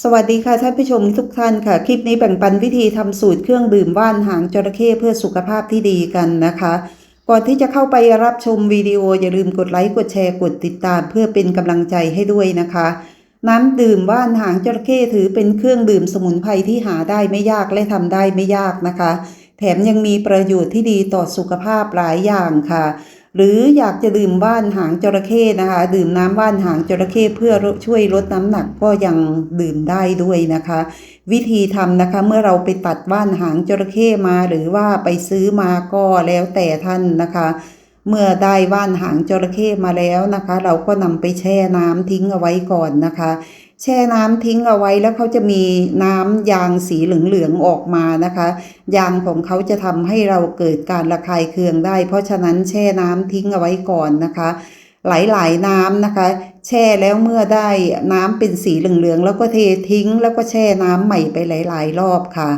สวัสดีค่ะท่านผู้ชมทุกท่านค่ะ คลิปนี้แบ่งปันวิธีทำสูตรเครื่องดื่มว่านหางจระเข้เพื่อสุขภาพที่ดีกันนะคะ ก่อนที่จะเข้าไปรับชมวิดีโออย่าลืมกดไลค์กดแชร์กดติดตาม เพื่อเป็นกำลังใจให้ด้วยนะคะ น้ำดื่มว่านหางจระเข้ถือเป็นเครื่องดื่มสมุนไพรที่หาได้ไม่ยากและทำได้ไม่ยากนะคะ แถมยังมีประโยชน์ที่ดีต่อสุขภาพหลายอย่างค่ะ หรืออยากจะดื่มว่านหางจระเข้นะคะ ดื่มน้ำว่านหางจระเข้เพื่อช่วยลดน้ำหนักก็ยังดื่มได้ด้วยนะคะ วิธีทำนะคะเมื่อเราไปตัดว่านหางจระเข้มา หรือว่าไปซื้อมาก็แล้วแต่ท่านนะคะ เมื่อได้ว่านหางจระเข้มาแล้วนะคะ เราก็นำไปแช่น้ำทิ้งเอาไว้ก่อนนะคะ แช่น้ำทิ้งเอาไว้แล้วเขาจะมีน้ำยางสีเหลืองๆออกมานะคะ ยางของเขาจะทำให้เราเกิดการระคายเคืองได้ เพราะฉะนั้นแช่น้ำทิ้งเอาไว้ก่อนนะคะ หลายๆน้ำนะคะ แช่แล้วเมื่อได้น้ำเป็นสีเหลืองๆแล้วก็เททิ้ง แล้วก็แช่น้ำใหม่ไปหลาย ๆ รอบค่ะ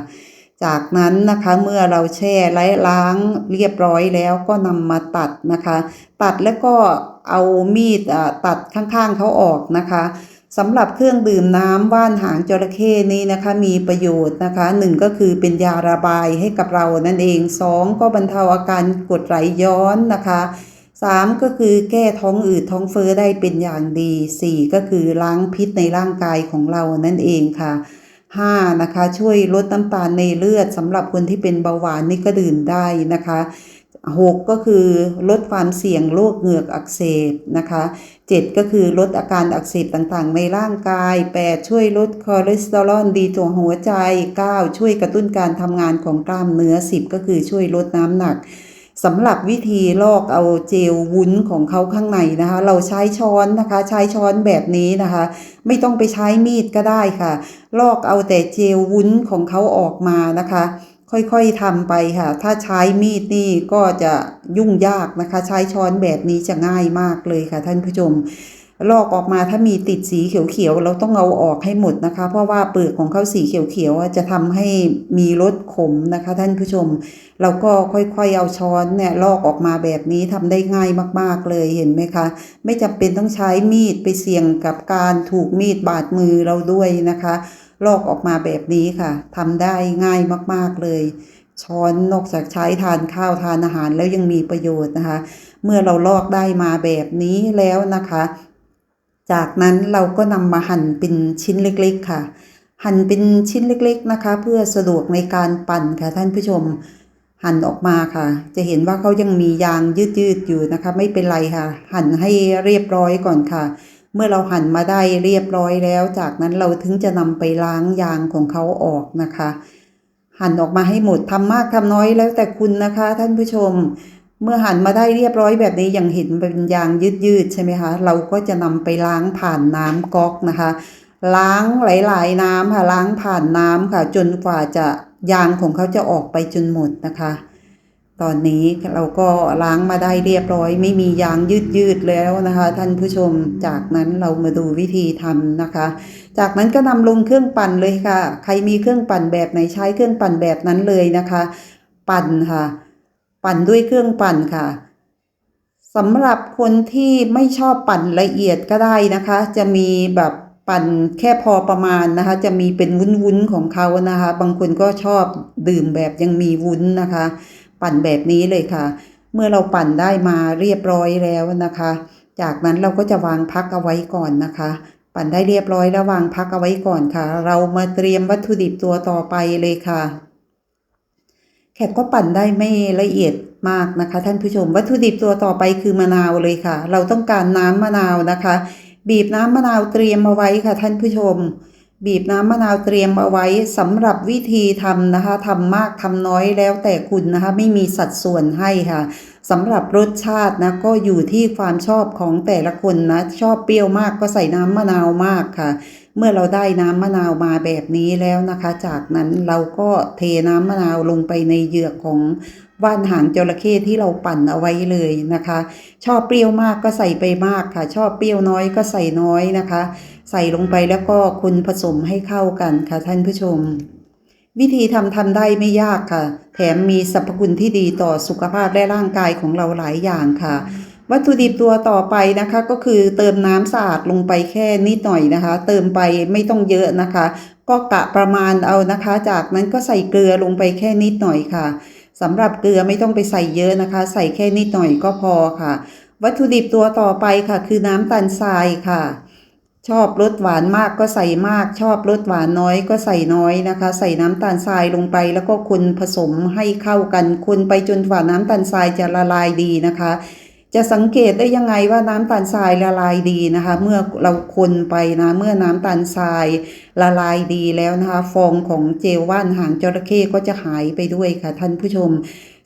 จากนั้นนะคะเมื่อเราแช่และล้างเรียบร้อยแล้วก็นำมาตัดนะคะ ตัดแล้วก็เอามีดอะตัดข้างๆเขาออกนะคะ สำหรับเครื่องดื่มน้ำว่านหางจระเข้นี้นะคะ มีประโยชน์นะคะหนึ่งก็คือเป็นยาระบายให้กับเรานั่นเองสองก็บรรเทาอาการกดไหลย้อนนะคะสามก็คือแก้ท้องอืดท้องเฟ้อได้เป็นอย่างดีสี่ก็คือล้างพิษในร่างกายของเรานั่นเองค่ะ5นะคะช่วยลดน้ำตาลในเลือดสำหรับคนที่เป็นเบาหวานนี่ก็ดื่มได้นะคะ 6 ก็คือลดความเสี่ยงโรคเหงือกอักเสบนะคะ 7 ก็คือลดอาการอักเสบต่างๆ ในร่างกาย 8 ช่วยลดคอเลสเตอรอลดีต่อหัวใจ 9 ช่วยกระตุ้นการทำงานของกล้ามเนื้อ 10 ก็คือช่วยลดน้ำหนักสำหรับวิธีลอกเอาเจลวุ้นของเขาข้างในนะคะ เราใช้ช้อนนะคะ ใช้ช้อนแบบนี้นะคะ ไม่ต้องไปใช้มีดก็ได้ค่ะ ลอกเอาแต่เจลวุ้นของเขาออกมานะคะ ค่อยๆทำไปค่ะ ถ้าใช้มีดนี่ก็จะยุ่งยากนะคะ ใช้ช้อนแบบนี้จะง่ายมากเลยค่ะ ท่านผู้ชม ลอกออกมาถ้ามีติดสีเขียวๆเราต้องเอาออกให้หมดนะคะ เพราะว่าเปลือกของเขาสีเขียวๆจะทำให้มีรสขมนะคะ ท่านผู้ชม เราก็ค่อยๆเอาช้อนเนี่ยลอกออกมาแบบนี้ทำได้ง่ายมากๆเลยเห็นไหมคะ ไม่จำเป็นต้องใช้มีดไปเสี่ยงกับการถูกมีดบาดมือเราด้วยนะคะ ลอกออกมาแบบนี้ค่ะทำได้ง่ายมากๆเลย ช้อนนอกจากใช้ทานข้าวทานอาหารแล้วยังมีประโยชน์นะคะ เมื่อเราลอกได้มาแบบนี้แล้วนะคะ จากนั้นเราก็นำมาหั่นเป็นชิ้นเล็กๆค่ะ หั่นเป็นชิ้นเล็กๆนะคะ เพื่อสะดวกในการปั่นค่ะท่านผู้ชมหั่นออกมาค่ะ จะเห็นว่าเขายังมียางยืดๆอยู่นะคะ ไม่เป็นไรค่ะ หั่นให้เรียบร้อยก่อนค่ะ เมื่อเราหั่นมาได้เรียบร้อยแล้ว จากนั้นเราถึงจะนำไปล้างยางของเขาออกนะคะ หั่นออกมาให้หมดทำมากทำน้อยแล้วแต่คุณนะคะ ท่านผู้ชม เมื่อหั่นมาได้เรียบร้อยแบบนี้อยังเห็นเป็นยางยืดๆใช่ไหมคะเราก็จะนำไปล้างผ่านน้ำก๊อกนะคะ ล้างหลายๆน้ำค่ะล้างผ่านน้ำค่ะ จนกว่าจะยางของเขาจะออกไปจนหมดนะคะ ตอนนี้เราก็ล้างมาได้เรียบร้อย ไม่มียางยืดๆแล้วนะคะ ท่านผู้ชมจากนั้นเรามาดูวิธีทำนะคะ จากนั้นก็นำลงเครื่องปั่นเลยค่ะ ใครมีเครื่องปั่นแบบไหนใช้เครื่องปั่นแบบนั้นเลยนะคะ ปั่นค่ะ ปั่นด้วยเครื่องปั่นค่ะสำหรับคนที่ไม่ชอบปั่นละเอียดก็ได้นะคะ จะมีแบบปั่นแค่พอประมาณนะคะ จะมีเป็นวุ้นๆของเขานะคะ บางคนก็ชอบดื่มแบบยังมีวุ้นนะคะ ปั่นแบบนี้เลยค่ะ เมื่อเราปั่นได้มาเรียบร้อยแล้วนะคะ จากนั้นเราก็จะวางพักเอาไว้ก่อนนะคะ ปั่นได้เรียบร้อยแล้ววางพักเอาไว้ก่อนค่ะ เรามาเตรียมวัตถุดิบตัวต่อไปเลยค่ะ แขกก็ปั่นได้ไม่ละเอียดมากนะคะท่านผู้ชม วัตถุดิบตัวต่อไปคือมะนาวเลยค่ะ เราต้องการน้ำมะนาวนะคะ บีบน้ำมะนาวเตรียมเอาไว้ค่ะท่านผู้ชม บีบน้ำมะนาวเตรียมเอาไว้สำหรับวิธีทำนะคะทำมากทำน้อยแล้วแต่คุณนะคะ ไม่มีสัดส่วนให้ค่ะสำหรับรสชาตินะก็อยู่ที่ความชอบของแต่ละคนนะ ชอบเปรี้ยวมากก็ใส่น้ำมะนาวมากค่ะ เมื่อเราได้น้ำมะนาวมาแบบนี้แล้วนะคะ จากนั้นเราก็เทน้ำมะนาวลงไปในเหยือกของว่านหางจระเข้ที่เราปั่นเอาไว้เลยนะคะ ชอบเปรี้ยวมากก็ใส่ไปมากค่ะ ชอบเปรี้ยวน้อยก็ใส่น้อยนะคะ ใส่ลงไปแล้วก็คนผสมให้เข้ากันค่ะท่านผู้ชม วิธีทำทำได้ไม่ยากค่ะ แถมมีสรรพคุณที่ดีต่อสุขภาพและร่างกายของเราหลายอย่างค่ะวัตถุดิบตัวต่อไปนะคะก็คือเติมน้ำสะอาดลงไปแค่นิดหน่อยนะคะ เติมไปไม่ต้องเยอะนะคะ ก็กะประมาณเอานะคะ จากนั้นก็ใส่เกลือลงไปแค่นิดหน่อยค่ะสำหรับเกลือไม่ต้องไปใส่เยอะนะคะ ใส่แค่นิดหน่อยก็พอค่ะ วัตถุดิบตัวต่อไปค่ะ คือน้ำตาลทรายค่ะ ชอบรสหวานมากก็ใส่มาก ชอบรสหวานน้อยก็ใส่น้อยนะคะ ใส่น้ำตาลทรายลงไป แล้วก็คนผสมให้เข้ากัน คนไปจนกว่าน้ำตาลทรายจะละลายดีนะคะ จะสังเกตได้ยังไงว่าน้ำตาลทรายละลายดีนะคะ เมื่อเราคนไปนะเมื่อน้ำตาลทรายละลายดีแล้วนะคะ ฟองของเจลว่านหางจระเข้ก็จะหายไปด้วยค่ะท่านผู้ชม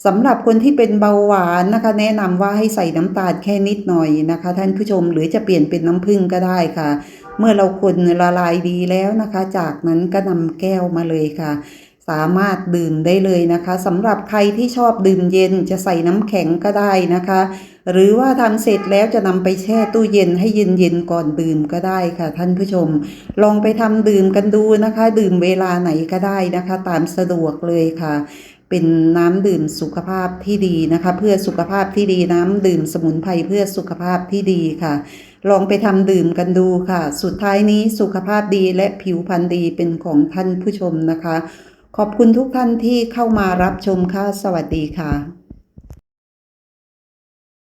สำหรับคนที่เป็นเบาหวานนะคะ แนะนำว่าให้ใส่น้ำตาลแค่นิดหน่อยนะคะ ท่านผู้ชมหรือจะเปลี่ยนเป็นน้ำผึ้งก็ได้ค่ะ เมื่อเราคนละลายดีแล้วนะคะ จากนั้นก็นำแก้วมาเลยค่ะ สามารถดื่มได้เลยนะคะสำหรับใครที่ชอบดื่มเย็นจะใส่น้ำแข็งก็ได้นะคะ หรือว่าทำเสร็จแล้วจะนำไปแช่ตู้เย็นให้เย็นๆก่อนดื่มก็ได้ค่ะ ท่านผู้ชม ลองไปทำดื่มกันดูนะคะ ดื่มเวลาไหนก็ได้นะคะ ตามสะดวกเลยค่ะ เป็นน้ำดื่มสุขภาพที่ดีนะคะ เพื่อสุขภาพที่ดีน้ำดื่มสมุนไพรเพื่อสุขภาพที่ดีค่ะ ลองไปทำดื่มกันดูค่ะ สุดท้ายนี้สุขภาพดีและผิวพรรณดีเป็นของท่านผู้ชมนะคะ ขอบคุณทุกท่านที่เข้ามารับชมค่ะ สวัสดีค่ะ